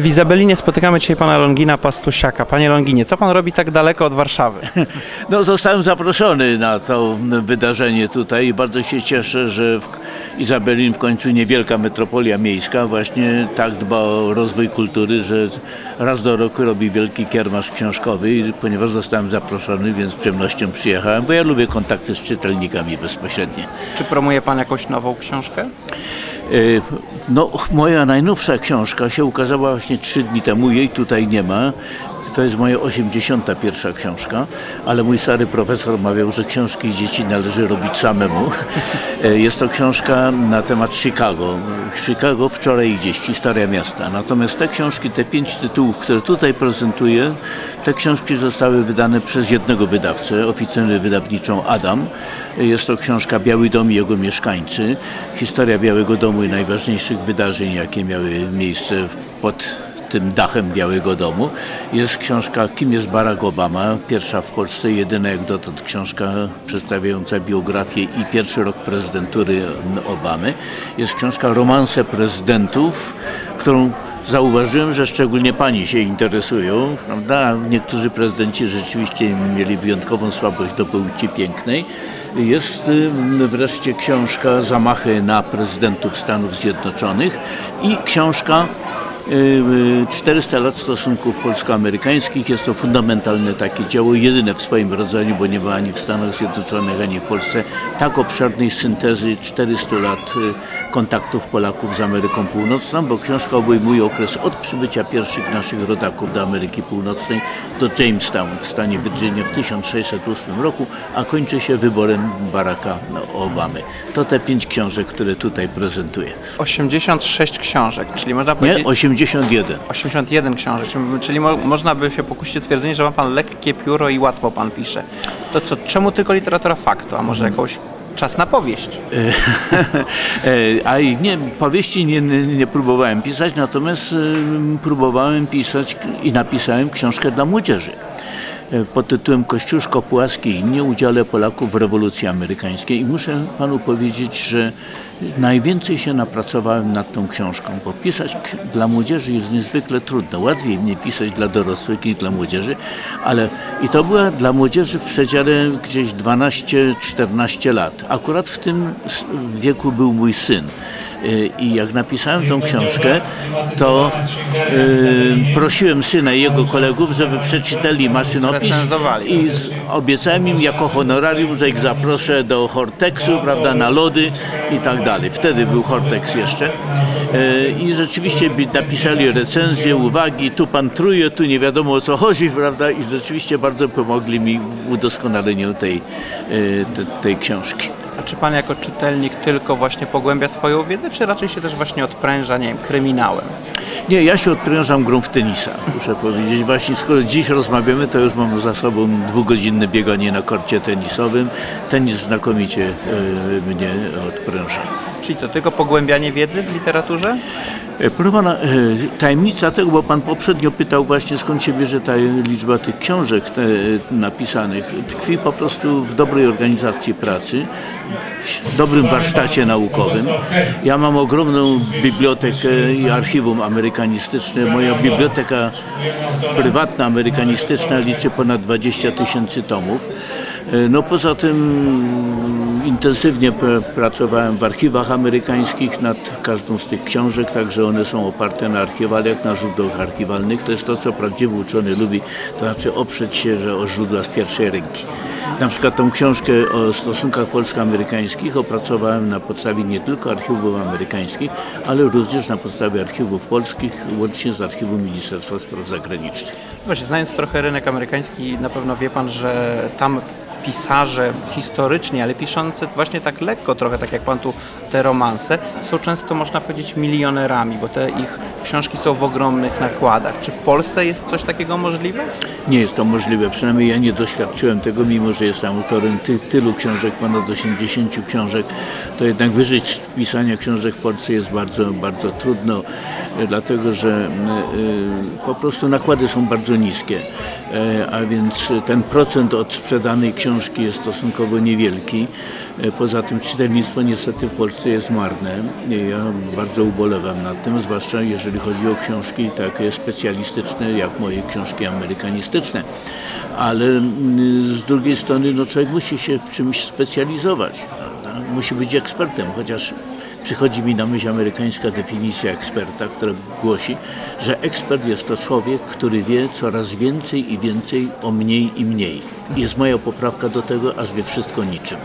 W Izabelinie spotykamy dzisiaj pana Longina Pastusiaka. Panie Longinie, co pan robi tak daleko od Warszawy? No, zostałem zaproszony na to wydarzenie tutaj i bardzo się cieszę, że w Izabelin w końcu niewielka metropolia miejska właśnie tak dba o rozwój kultury, że raz do roku robi wielki kiermasz książkowy i ponieważ zostałem zaproszony, więc z przyjemnością przyjechałem, bo ja lubię kontakty z czytelnikami bezpośrednie. Czy promuje pan jakąś nową książkę? Y, No, moja najnowsza książka się ukazała właśnie trzy dni temu, jej tutaj nie ma. To jest moja 81. książka, ale mój stary profesor mawiał, że książki dzieci należy robić samemu. Y, Jest to książka na temat Chicago. Chicago wczoraj i dziś, historia miasta. Natomiast te książki, te pięć tytułów, które tutaj prezentuję, te książki zostały wydane przez jednego wydawcę, oficynę wydawniczą Adam. Jest to książka Biały Dom i jego mieszkańcy. Historia Białego Domu i najważniejszych wydarzeń, jakie miały miejsce pod tym dachem Białego Domu. Jest książka Kim jest Barack Obama? Pierwsza w Polsce, jedyna jak dotąd książka przedstawiająca biografię i pierwszy rok prezydentury Obamy. Jest książka Romanse prezydentów, którą Zauważyłem, że szczególnie pani się interesują, prawda? Niektórzy prezydenci rzeczywiście mieli wyjątkową słabość do płci pięknej. Jest y, wreszcie książka Zamachy na prezydentów Stanów Zjednoczonych i książka 400 lat stosunków polsko-amerykańskich. Jest to fundamentalne takie dzieło, jedyne w swoim rodzaju, bo nie ma ani w Stanach Zjednoczonych, ani w Polsce tak obszernej syntezy 400 lat y, kontaktów Polaków z Ameryką Północną, bo książka obejmuje okres od przybycia pierwszych naszych rodaków do Ameryki Północnej do Jamestown w stanie Virginia w 1608 roku, a kończy się wyborem Baracka Obamy. To te pięć książek, które tutaj prezentuję. 86 książek, czyli można Nie, powiedzieć... 81. 81 książek, czyli- mo, można by się pokusić o stwierdzenie, że ma pan lekkie pióro i łatwo pan pisze. To co, czemu tylko literatura faktu, a może jakąś czas na powieść? E, A i nie, powieści nie, nie, próbowałem pisać, natomiast em, próbowałem pisać i napisałem książkę dla młodzieży e, pod tytułem Kościuszko Płaski i inni udziale Polaków w rewolucji amerykańskiej. I muszę panu powiedzieć, że najwięcej się napracowałem nad tą książką, bo pisać dla młodzieży jest niezwykle trudno. Łatwiej mnie pisać dla dorosłych niż dla młodzieży, ale i to była dla młodzieży w przedziale gdzieś 12-14 lat. Akurat w tym wieku był mój syn. I jak napisałem tą książkę, to y, prosiłem syna i jego kolegów, żeby przeczytali maszynopis i z, obiecałem im jako honorarium, że ich zaproszę do Hortexu, prawda, na lody i tak dalej. Wtedy był Hortex jeszcze. Y, I rzeczywiście napisali recenzję, uwagi, tu pan truje, tu nie wiadomo o co chodzi, prawda, i rzeczywiście bardzo pomogli mi w udoskonaleniu tej, y, te, tej książki. A czy pan jako czytelnik tylko właśnie pogłębia swoją wiedzę, czy raczej się też właśnie odpręża, nie wiem, kryminałem? Nie, ja się odprężam grą w tenisa, muszę powiedzieć. Właśnie skoro dziś rozmawiamy, to już mam za sobą dwugodzinne bieganie na korcie tenisowym. Tenis znakomicie e, mnie odpręża. Czyli co, tylko pogłębianie wiedzy w literaturze? E, Proszę pana, e, tajemnica tego, bo pan poprzednio pytał właśnie skąd się bierze ta liczba tych książek napisanych, tkwi po prostu w dobrej organizacji pracy, w dobrym warsztacie naukowym. Ja mam ogromną bibliotekę i archiwum amerykanistyczne. Moja biblioteka prywatna amerykanistyczna liczy ponad 20 tysięcy tomów. E, No poza tym intensywnie pr- pracowałem w archiwach amerykańskich nad każdą z tych książek, także one są oparte na archiwaliach, na źródłach archiwalnych. To jest to, co prawdziwy uczony lubi, to znaczy oprzeć się, że o źródła z pierwszej ręki. Na przykład tą książkę o stosunkach polsko-amerykańskich opracowałem na podstawie nie tylko archiwów amerykańskich, ale również na podstawie archiwów polskich, łącznie z archiwum Ministerstwa Spraw Zagranicznych. Właśnie, znając trochę rynek amerykański, na pewno wie pan, że tam pisarze historycznie, ale piszący właśnie tak lekko, trochę tak jak pan tu te romanse, są często, można powiedzieć, milionerami, bo te ich książki są w ogromnych nakładach. Czy w Polsce jest coś takiego możliwe? Nie jest to możliwe, przynajmniej ja nie doświadczyłem tego, mimo że jestem autorem ty, tylu książek, ponad 80 książek, to jednak wyżyć pisania książek w Polsce jest bardzo, bardzo trudno, e, dlatego że e, po prostu nakłady są bardzo niskie, e, a więc ten procent od sprzedanej książki książki jest stosunkowo niewielki. E, Poza tym czytelnictwo niestety w Polsce jest marne. I Ja bardzo ubolewam nad tym, zwłaszcza jeżeli chodzi o książki takie specjalistyczne, jak moje książki amerykanistyczne. Ale mm, z drugiej strony no, człowiek musi się w czymś specjalizować. Prawda? Musi być ekspertem, chociaż Przychodzi mi na myśl amerykańska definicja eksperta, która głosi, że ekspert jest to człowiek, który wie coraz więcej i więcej o mniej i mniej. Jest moja poprawka do tego, aż wie wszystko niczym.